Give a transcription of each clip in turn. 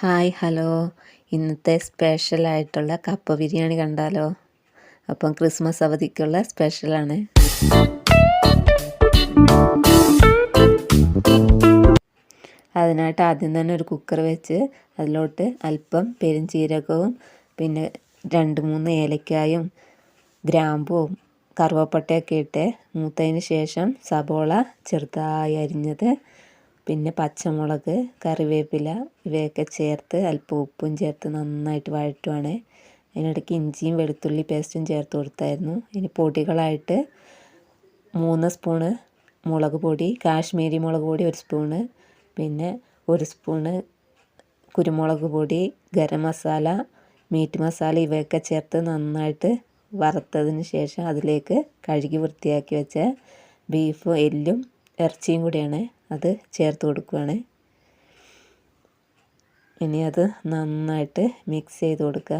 Hi hello. ഇന്നത്തെ സ്പെഷ്യലായിട്ടുള്ള കപ്പ ബിരിയാണി കണ്ടാലോ? അപ്പം ക്രിസ്മസ് അവധിക്കുള്ള സ്പെഷ്യലാണ് അതിനായിട്ട് ആദ്യം തന്നെ ഒരു കുക്കർ വെച്ച് അതിലോട്ട് അല്പം പെരുംജീരകവും പിന്നെ രണ്ട് മൂന്ന് ഏലക്കായും ഗ്രാമ്പുവും കറുവപ്പട്ടയൊക്കെ ഇട്ട് മൂത്തതിന് ശേഷം സബോള ചെറുതായി അരിഞ്ഞത് പിന്നെ പച്ചമുളക് കറിവേപ്പില ഇവയൊക്കെ ചേർത്ത് അല്പം ഉപ്പും ചേർത്ത് നന്നായിട്ട് വഴറ്റുവാണ്. അതിനിടയ്ക്ക് ഇഞ്ചിയും വെളുത്തുള്ളി പേസ്റ്റും ചേർത്ത് കൊടുത്തായിരുന്നു. ഇനി പൊടികളായിട്ട് മൂന്ന് സ്പൂണ് മുളക് പൊടി കാശ്മീരി മുളക് പൊടി ഒരു സ്പൂണ് പിന്നെ ഒരു സ്പൂണ് കുരുമുളക് പൊടി ഗരം മസാല മീറ്റ് മസാല ഇവയൊക്കെ ചേർത്ത് നന്നായിട്ട് വറുത്തതിന് ശേഷം അതിലേക്ക് കഴുകി വൃത്തിയാക്കി വെച്ച ബീഫ് എല്ലും ഇറച്ചിയും കൂടിയാണ്. അത് ചേർത്ത് കൊടുക്കുകയാണ് ഇനി അത് നന്നായിട്ട് മിക്സ് ചെയ്ത് കൊടുക്കുക.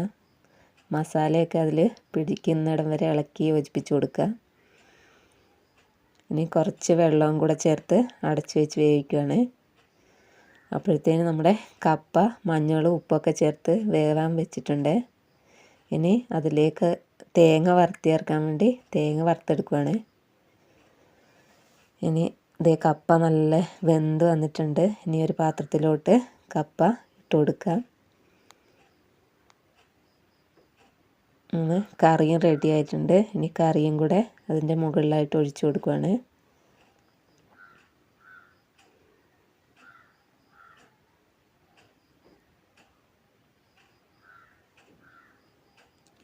മസാലയൊക്കെ അതിൽ പിടിക്കുന്നിടം വരെ ഇളക്കി യോജിപ്പിച്ച് കൊടുക്കുക. ഇനി കുറച്ച് വെള്ളവും കൂടെ ചേർത്ത് അടച്ചു വെച്ച് വേവിക്കുകയാണ് അപ്പോഴത്തേന് നമ്മുടെ കപ്പ മഞ്ഞളും ഉപ്പൊക്കെ ചേർത്ത് വേവാൻ വെച്ചിട്ടുണ്ട്. ഇനി അതിലേക്ക് തേങ്ങ വറുത്തി ചേർക്കാൻ വേണ്ടി തേങ്ങ വറുത്തെടുക്കുകയാണ് ഇനി ഇതേ കപ്പ നല്ല വെന്ത് വന്നിട്ടുണ്ട്. ഇനി ഒരു പാത്രത്തിലോട്ട് കപ്പ ഇട്ട് കൊടുക്കാം. കറിയും റെഡി ആയിട്ടുണ്ട്. ഇനി കറിയും കൂടെ അതിന്റെ മുകളിലായിട്ട് ഒഴിച്ചു കൊടുക്കുകയാണ്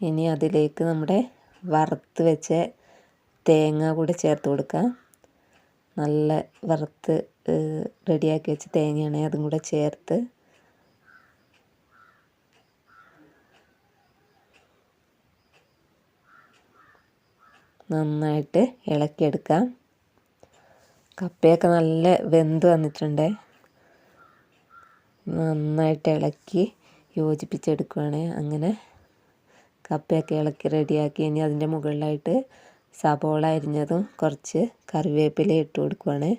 ഇനി അതിലേക്ക് നമ്മുടെ വറുത്ത് വെച്ച തേങ്ങ കൂടെ ചേർത്ത് കൊടുക്കാം. നല്ല വറുത്ത് റെഡിയാക്കി വെച്ച് തേങ്ങയാണ് അതും കൂടെ ചേർത്ത്. നന്നായിട്ട് ഇളക്കിയെടുക്കാം. കപ്പയൊക്കെ നല്ല വെന്ത് വന്നിട്ടുണ്ട്. നന്നായിട്ട് ഇളക്കി യോജിപ്പിച്ചെടുക്കുകയാണ് അങ്ങനെ കപ്പയൊക്കെ ഇളക്കി റെഡിയാക്കി ഇനി അതിന്റെ മുകളിലായിട്ട് സബോള അരിഞ്ഞതും കുറച്ച് കറിവേപ്പില ഇട്ട് കൊടുക്കുവാണ്.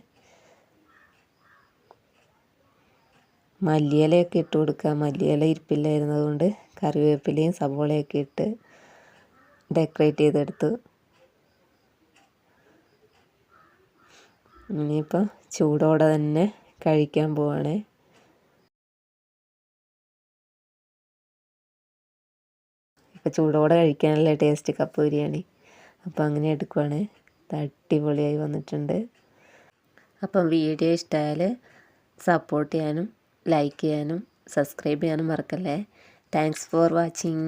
മല്ലിയിലയൊക്കെ ഇട്ട് കൊടുക്കുക. മല്ലിയില ഇരിപ്പില്ലായിരുന്നത് കൊണ്ട് കറിവേപ്പിലയും സബോളയൊക്കെ ഇട്ട് ഡെക്കറേറ്റ് ചെയ്തെടുത്തു. ഇനിയിപ്പോൾ ചൂടോടെ തന്നെ കഴിക്കാൻ പോവാണ്. ഇപ്പം ചൂടോടെ കഴിക്കാനല്ലേ ടേസ്റ്റ് കപ്പ് ബിരിയാണി. അപ്പോൾ അങ്ങനെ എടുക്കുവാണ്. അടിപൊളിയായി വന്നിട്ടുണ്ട്. അപ്പം വീഡിയോ ഇഷ്ടമായാൽ സപ്പോർട്ട് ചെയ്യാനും ലൈക്ക് ചെയ്യാനും സബ്സ്ക്രൈബ് ചെയ്യാനും മറക്കല്ലേ. Thanks for watching